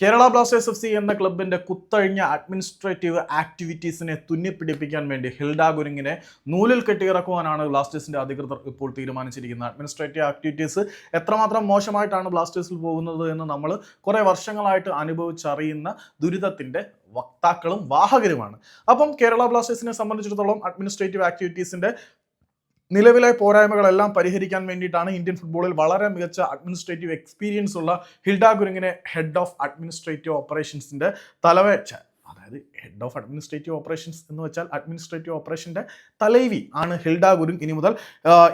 Kerala Blasters F C എന്ന ക്ലബിന്റെ കുത്തഴിഞ്ഞ administrative ആക്ടിവിറ്റീസിനെ തുന്നിപ്പിടിപ്പിക്കാൻ വേണ്ടി ഹിൽഡ ഗുരുങ്ങിനെ നൂലിൽ കെട്ടിയിറക്കുവാനാണ് ബ്ലാസ്റ്റേഴ്സിന്റെ അധികൃതർ ഇപ്പോൾ തീരുമാനിച്ചിരിക്കുന്നത്. അഡ്മിനിസ്ട്രേറ്റീവ് ആക്ടിവിറ്റീസ് എത്രമാത്രം മോശമായിട്ടാണ് ബ്ലാസ്റ്റേഴ്സിൽ പോകുന്നത് എന്ന് നമ്മൾ കുറേ വർഷങ്ങളായിട്ട് അനുഭവിച്ചറിയുന്ന ദുരിതത്തിന്റെ വക്താക്കളും വാഹകരുമാണ്. അപ്പം കേരള ബ്ലാസ്റ്റേഴ്സിനെ സംബന്ധിച്ചിടത്തോളം അഡ്മിനിസ്ട്രേറ്റീവ് ആക്ടിവിറ്റീസിന്റെ നിലവിലെ പോരായ്മകളെല്ലാം പരിഹരിക്കാൻ വേണ്ടിയിട്ടാണ് ഇന്ത്യൻ ഫുട്ബോളിൽ വളരെ മികച്ച അഡ്മിനിസ്ട്രേറ്റീവ് എക്സ്പീരിയൻസ് ഉള്ള ഹിൽഡ ഗുരുങ്ങിനെ ഹെഡ് ഓഫ് അഡ്മിനിസ്ട്രേറ്റീവ് ഓപ്പറേഷൻസിന്റെ തലവേച്ച അതായത് ഹെഡ് ഓഫ് അഡ്മിനിസ്ട്രേറ്റീവ് ഓപ്പറേഷൻസ് എന്ന് വെച്ചാൽ അഡ്മിനിസ്ട്രേറ്റീവ് ഓപ്പറേഷന്റെ തലൈവി ആണ് ഹിൽഡ ഗുരുങ് ഇനി മുതൽ.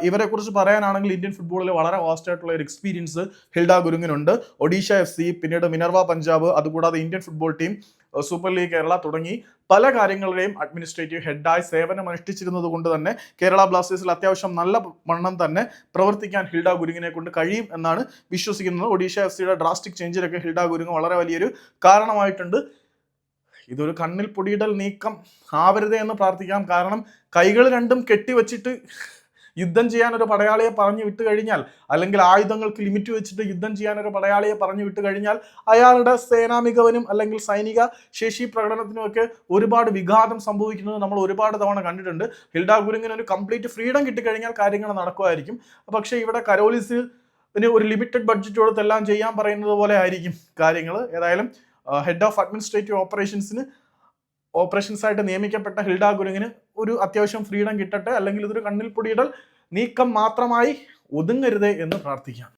ഇവരെക്കുറിച്ച് പറയാനാണെങ്കിൽ ഇന്ത്യൻ ഫുട്ബോളിൽ വളരെ വാസ്റ്റ് ആയിട്ടുള്ള ഒരു എക്സ്പീരിയൻസ് ഹിൽഡ ഗുരുങ്ങിനുണ്ട്. ഒഡീഷ എഫ് സി പിന്നീട് മിനർവ പഞ്ചാബ് അതുകൂടാതെ Indian football team super league Kerala തുടങ്ങി പല കാര്യങ്ങളുടെയും അഡ്മിനിസ്ട്രേറ്റീവ് ഹെഡായി സേവനം അനുഷ്ഠിച്ചിരുന്നത് കൊണ്ട് തന്നെ കേരള ബ്ലാസ്റ്റേഴ്സിൽ അത്യാവശ്യം നല്ല വണ്ണം തന്നെ പ്രവർത്തിക്കാൻ ഹിൽഡ ഗുരുങ്ങിനെ കൊണ്ട് കഴിയും എന്നാണ് വിശ്വസിക്കുന്നത്. ഒഡീഷ എഫ് സിയുടെ ഡ്രാസ്റ്റിക് ചേഞ്ചിലൊക്കെ ഹിൽഡ ഗുരുങ് വളരെ വലിയൊരു കാരണമായിട്ടുണ്ട്. ഇതൊരു കണ്ണിൽ പൊടിയിടൽ നീക്കം ആവരുതേ എന്ന് പ്രാർത്ഥിക്കാം. കാരണം കൈകൾ രണ്ടും കെട്ടിവെച്ചിട്ട് യുദ്ധം ചെയ്യാൻ ഒരു പടയാളിയെ പറഞ്ഞു വിട്ട് കഴിഞ്ഞാൽ അല്ലെങ്കിൽ ആയുധങ്ങൾക്ക് ലിമിറ്റ് വെച്ചിട്ട് യുദ്ധം ചെയ്യാൻ ഒരു പടയാളിയെ പറഞ്ഞു വിട്ട് കഴിഞ്ഞാൽ അയാളുടെ സേനാമികവനും അല്ലെങ്കിൽ സൈനിക ശേഷി പ്രകടനത്തിനുമൊക്കെ ഒരുപാട് വിഘാതം സംഭവിക്കുന്നത് നമ്മൾ ഒരുപാട് തവണ കണ്ടിട്ടുണ്ട്. ഹിൽഡ ഗുരുങ്ങിന് ഒരു കംപ്ലീറ്റ് ഫ്രീഡം കിട്ടിക്കഴിഞ്ഞാൽ കാര്യങ്ങൾ നടക്കുമായിരിക്കും. പക്ഷേ ഇവിടെ കരോലിസ് ഒരു ലിമിറ്റഡ് ബഡ്ജറ്റ് കൊടുത്ത് എല്ലാം ചെയ്യാൻ പറയുന്നത് പോലെ ആയിരിക്കും കാര്യങ്ങൾ. ഏതായാലും ഹെഡ് ഓഫ് അഡ്മിനിസ്ട്രേറ്റീവ് ഓപ്പറേഷൻസിന് ഓപ്പറേഷൻസ് ആയിട്ട് നിയമിക്കപ്പെട്ട ഹിൽഡ ഗുരുങ്ങിന് ഒരു അത്യാവശ്യം ഫ്രീഡം കിട്ടട്ടെ അല്ലെങ്കിൽ ഇതൊരു കണ്ണിൽ പൊടിയിടൽ നീക്കം മാത്രമായി ഒതുങ്ങരുതേ എന്ന് പ്രാർത്ഥിക്കാം.